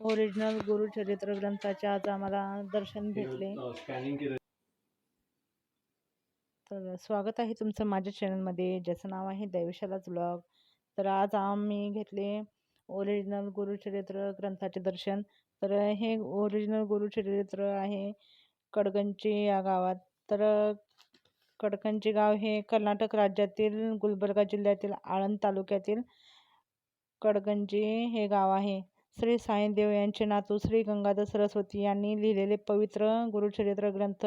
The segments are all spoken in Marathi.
ओरिजिनल गुरुचरित्र ग्रंथाचे आज आम्हाला दर्शन भेटले. तर स्वागत आहे तुमचं माझ्या चॅनलमध्ये ज्याचं नाव आहे दैवशालाच ब्लॉग तर आज आम्ही घेतले ओरिजिनल गुरुचरित्र ग्रंथाचे दर्शन. तर हे ओरिजिनल गुरुचरित्र आहे कडगंची या गावात. तर कडकंची गाव हे कर्नाटक राज्यातील गुलबर्गा जिल्ह्यातील आळंद तालुक्यातील कडगंजी हे गाव आहे. श्री साईदेव यांचे नातू श्री गंगाधर सरस्वती यांनी लिहिलेले पवित्र गुरुचरित्र ग्रंथ.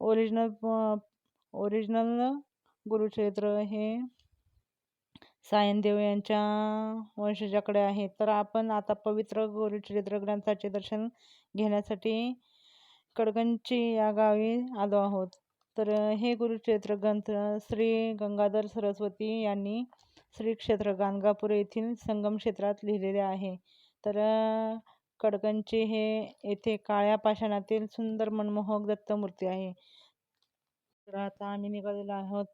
ओरिजिनल ओरिजिनल गुरुचरित्र हे सायनदेव यांच्या वंशजाकडे आहे. तर आपण आता पवित्र गुरुचरित्र ग्रंथाचे दर्शन घेण्यासाठी कडगंची या गावी आलो आहोत. तर हे गुरुचरित्र ग्रंथ श्री गंगाधर सरस्वती यांनी श्री क्षेत्र गाणगापूर येथील संगम क्षेत्रात लिहिलेले आहे. तर कडकंची हे येथे काळ्या पाषाणातील सुंदर मनमोहक दत्तमूर्ती आहे. तर आता आम्ही निघालेलो आहोत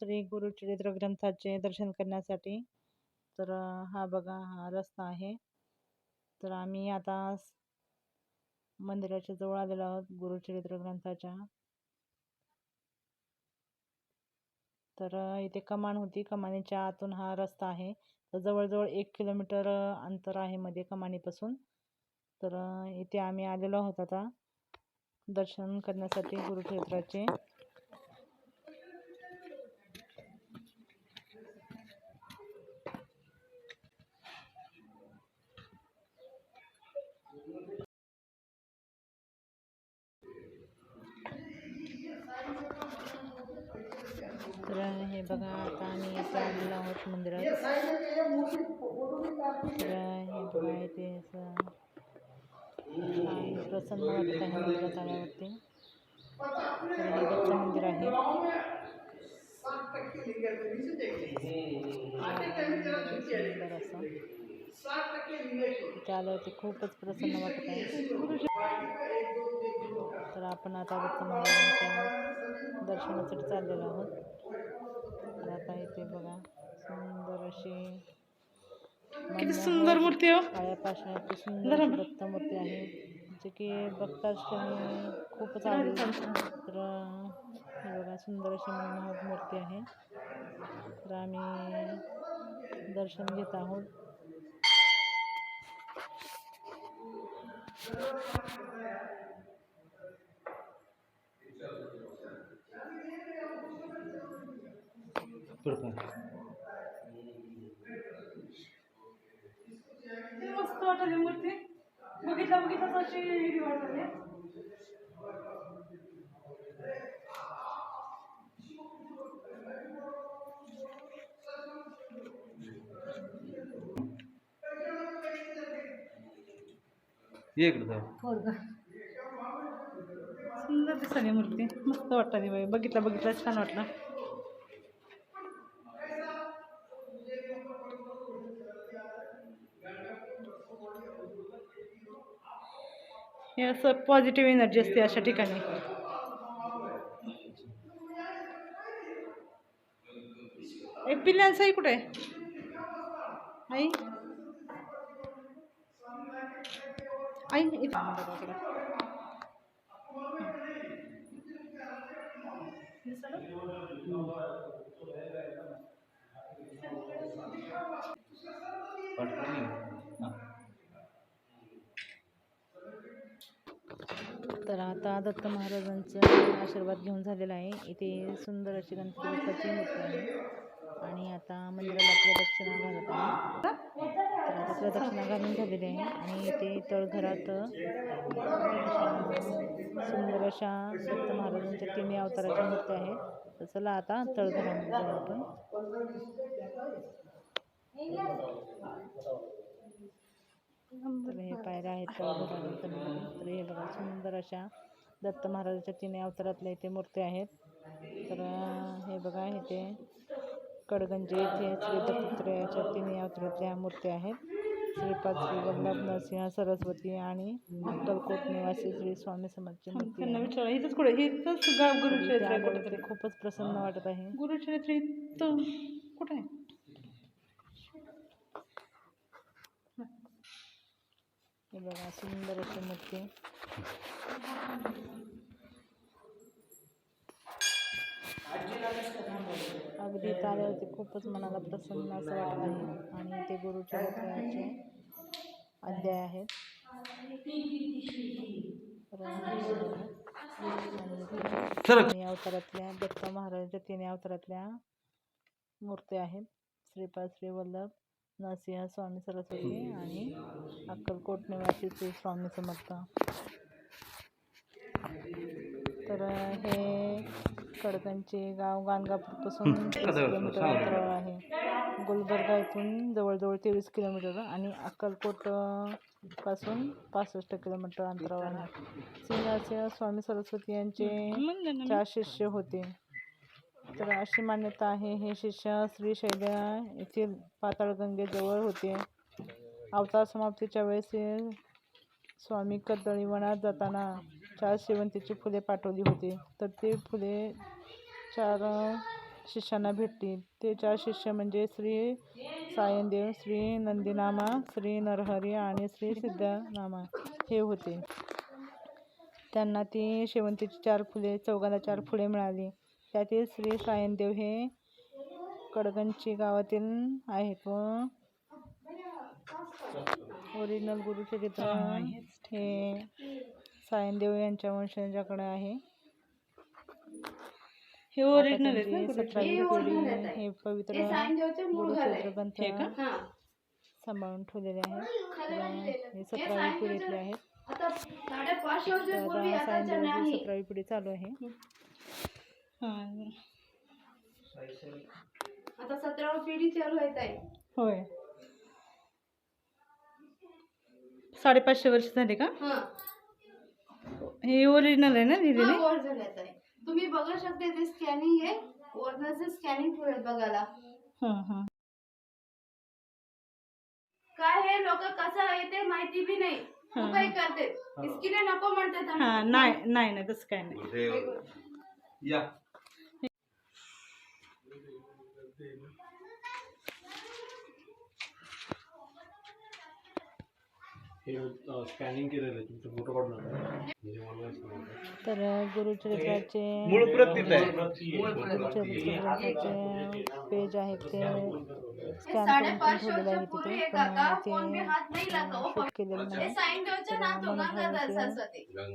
श्री गुरुचरित्र ग्रंथाचे दर्शन करण्यासाठी. तर हा बघा हा रस्ता आहे. तर आम्ही आता मंदिराच्या जवळ आलेलो आहोत गुरुचरित्र ग्रंथाच्या. तर इथे कमान होती. कमानीच्या आतून हा रस्ता आहे. तर जवळजवळ एक किलोमीटर अंतर आहे मध्ये कमानीपासून. तर इथे आम्ही आलेलो आहोत आता. दर्शन करण्यासाठी गुरुक्षेत्राचे. हे। इथे प्रसन्न वाटत आहे मंदिरात आल्यावरती तर मंदिर आहे सुंदर असं इथे आल्यावरती खूपच प्रसन्न वाटत आहे तर आपण आता दर्शनासाठी चाललेलो आहोत आता इथे बघा अशी किती सुंदर मूर्ती हो. काळ्या पाषाणाची सुंदर दत्त मूर्ती आहे. जे की बघताच क्षणी खूपच आवडेल तर हे बघा सुंदर अशी मनमोहक मूर्ती आहे. तर आम्ही दर्शन घेत आहोत. वाटली मूर्ती बघितलं बघितलं अशी हिरवी वाटली ये इकडं सुंदर दिसली मूर्ती. मस्त वाटली बाई. बघितलं बघितलं छान वाटलं. असं पॉझिटिव्ह एनर्जी असते अशा ठिकाणी. ए पिल्ल्यांचं आई कुठे? आई? आई तर आता दत्त महाराजांचा आशीर्वाद घेऊन झालेला आहे. इथे सुंदर अशी गणपती बाप्पाची मूर्ती आहे. आणि आता मंदिराला प्रदक्षिणा घालत आहे. तर आता प्रदक्षिणा घालून झालेली आहे. आणि इथे तळघरात सुंदर अशा दत्त महाराजांच्या तिन्ही अवताराच्या मूर्ती आहेत. तर चला आता तळघरामध्ये जाऊ आपण. तर हे पायऱ्या आहेत तर हे बघा सुंदर अशा दत्त महाराजाच्या तिन्ही अवतारातल्या इथे मूर्त्या आहेत. तर हे बघा इथे कडगंजी येथे श्री दत्तात्रेयाच्या तिन्ही अवतारातल्या मूर्त्या आहेत. श्रीपाद श्री वल्लभ नरसिंह सरस्वती आणि अक्कलकोट निवासी श्री स्वामी समर्थची मूर्ती इथंच कुठे? इथंच खूपच प्रसन्न वाटत आहे. गुरुक्षेत्र इथं कुठे आहे? हे बघा सुंदर अशी मूर्ती. अगदी इथं आल्यावरती खूपच मनाला प्रसन्न असं वाटत. आहे आणि ते गुरुचरित्राचे अध्याय आहेत. अवतारातल्या दत्त महाराजांच्या तिन्ही अवतारातल्या मूर्ती आहेत. श्रीपाद श्री वल्लभ नरसिंह स्वामी सरस्वती आणि अक्कलकोट निवासी श्री स्वामी समर्थ. तर हे खडकांचे गाव गाणगापूरपासून तीस किलोमीटर अंतरावर आहे. गुलबर्गा इथून जवळजवळ तेवीस किलोमीटर आणि अक्कलकोटपासून पासष्ट किलोमीटर अंतरावर आहे. श्री नरसिंह स्वामी सरस्वती यांचे चार शिष्य होते. तर अशी मान्यता आहे. हे शिष्य श्रीशैल येथील पाताळगंगेजवळ होते. अवतार समाप्तीच्या वेळेस स्वामी कदळीवनात जाताना चार शेवंतीची फुले पाठवली होती. तर ते फुले चार शिष्यांना भेटली. ते चार शिष्य म्हणजे श्री सायनदेव श्री नंदीनामा श्री नरहरी आणि श्री सिद्धनामा हे होते. त्यांना ती शेवंतीची चार फुले चौघाला चार फुले मिळाली. त्यातील श्री सायनदेव हे कडगंची गावातील आहेत व ओरिजिनल गुरुचरित्र हे सायनदेव यांच्या वंशजाकडे आहे. हे ओरिजिनल सतरावी पिढी हे पवित्र गुरुचरित्र ग्रंथ सांभाळून ठेवलेले आहेत. तर हे सतरावी पिढीतले आहेत. सतरावी पिढी चालू आहे. हां आता सतरावी पिढी चालू आहे ताई. होय. साडेपाचशे वर्ष झाले का? हा. हे ओरिजिनल आहे ना हा झाले ताई. तुम्ही बघू शकता ते स्कॅनिंग आहे. वरनाचं स्कॅनिंग ठेवलं बघायला. हां हां. काय हे लोक कसं आहे ते माहिती बी नाही. उपाय करते इस्किले नको म्हणतात आम्ही. हां नाही नाही नाही तसं काय नाही. या. हे स्कॅनिंग केलेलं आहे तुमचे फोटो समजलं. तर गुरुचरित्राचे मूळ प्रत तिथं आहे. गुरुचरित्र ग्रंथाचे पेज आहेत ते. स्कॅन करून पण ठेवलेले आहे तिथे. हे पण ते कोण बी हात नाही लागा हो. केलेलं नाही. साईन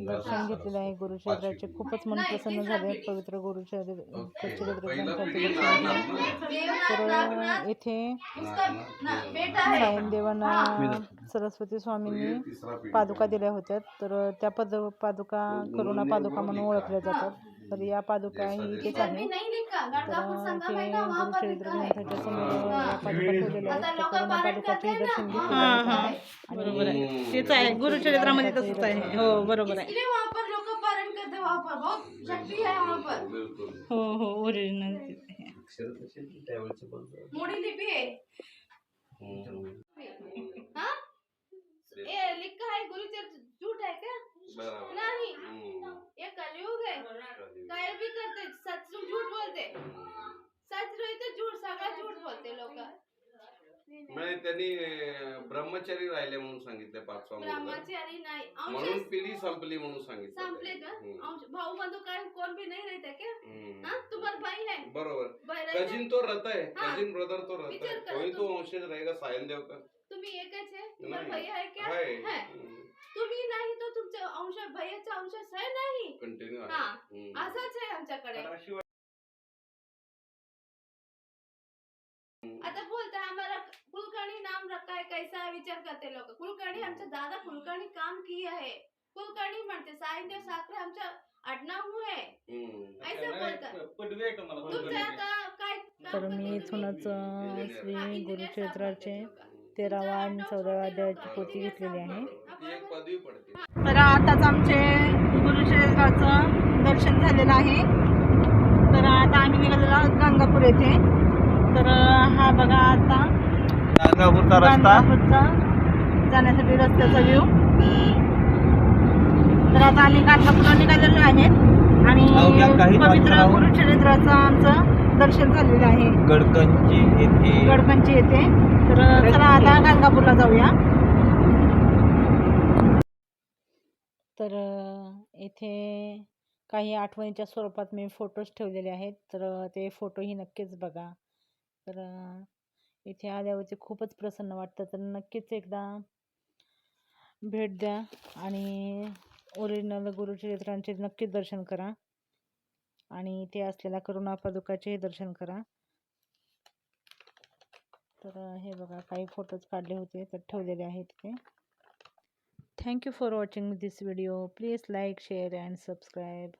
दर्शन घेतलेलं आहे गुरुचरित्राचे. खूपच मन प्रसन्न झाले पवित्र गुरुचरित्र तर नागनाथ येथे उसका सरस्वती स्वामींनी पादुका दिल्या होत्या. तर त्या पद पादुका करुणा पादुका म्हणून ओळखल्या जातात. तर या पादुका ही इथेच आहे भी नहीं लिखा. तर ते लिखा है ग्रंथाच्या समोर या पादुका ठेवलेल्या आता आहेत लोक त्या करुणा पारण पादुकाचे दर्शन है बरोबर आहे. तेच आहे. गुरुचरित्रामध्ये तसंच आहे. हो बरोबर आहे. है? वहाँ पर हो हो ओरिजिनल मोड़ी लिपि है? हाँ ये लिखा है गुरुचरित्र झूठ है क्या नहीं. ये कलयुग है काय भी करते सच झूठ बोलते. सच रही तो झूठ सगळं झूठ बोलते लोक. म्हणजे त्यांनी ब्रह्मचारी राहिले म्हणून सांगितलं पाचवा ब्रह्मचारी नाही. म्हणून पिढी संपली म्हणून सांगितलं संपले का? भाऊ बंधू काय कोण भी नहीं रहते. हाँ? तुम्हारा भाई है बरोबर. कजिन तो रहता है हाँ. कजिन ब्रदर तो है कोई तो- तो वंशज रहेगा सायन देव का? तुम्ही एकच आहे? तुम्हाला नाही. भैया आहे क्या है है. तुम्ही नाही तो तुमच्या अंश भैयाचा अंश आहे नाही. कंटिन्यू हा. आहे हम्म. असंच आहे आमच्याकडे. आता बोलता हमारा कुलकर्णी नाम रखा है कैसा है विचार करते लोक. कुलकर्णी आमचे दादा कुलकर्णी काम किया है कुलकर्णी म्हणते साईदेव साखरे आमच्या आडनाव आहे. हम्म. ऐसा बोलतात पदवी आहे तुम्हाला तुमचं आता काय काम तर मी करते इथूनच तुम्ही? अं, हा, श्री engineer तेरावा आणि चौदाव्या अध्यायाची लोकं. घेतलेली आहे. ती एक पदवी पडते तर आताच आमचे गुरुचरित्राचं दर्शन झालेलं आहे. तर आता आम्ही निघालेलो आहोत गंगापूर येथे. तर हा बघा आता गाणगापूरचा रस्ता. जाण्यासाठी रस्त्याचा व्ह्यू तर आता आम्ही गाणगापूरला निघालेलो आहेत आणि पवित्र गुरुचरित्राचं आमचं दर्शन झालेलं आहे. गडकंची येथे. गडकंची येथे. तर चला आता गाणगापूरला जाऊया. तर इथे काही आठवणीच्या स्वरूपात मी फोटोज ठेवलेले आहेत. तर ते फोटोही नक्कीच बघा. तर इथे आल्यावरती खूपच प्रसन्न वाटतं. तर नक्कीच एकदा भेट द्या आणि ओरिजिनल गुरुचरित्रांचे नक्कीच दर्शन करा. आणि इथे असलेल्या करुणा पादुकाचेही दर्शन करा. तर हे बघा काही फोटोज काढले होते तर ठेवलेले आहेत ते. Thank you for watching this video please like share and subscribe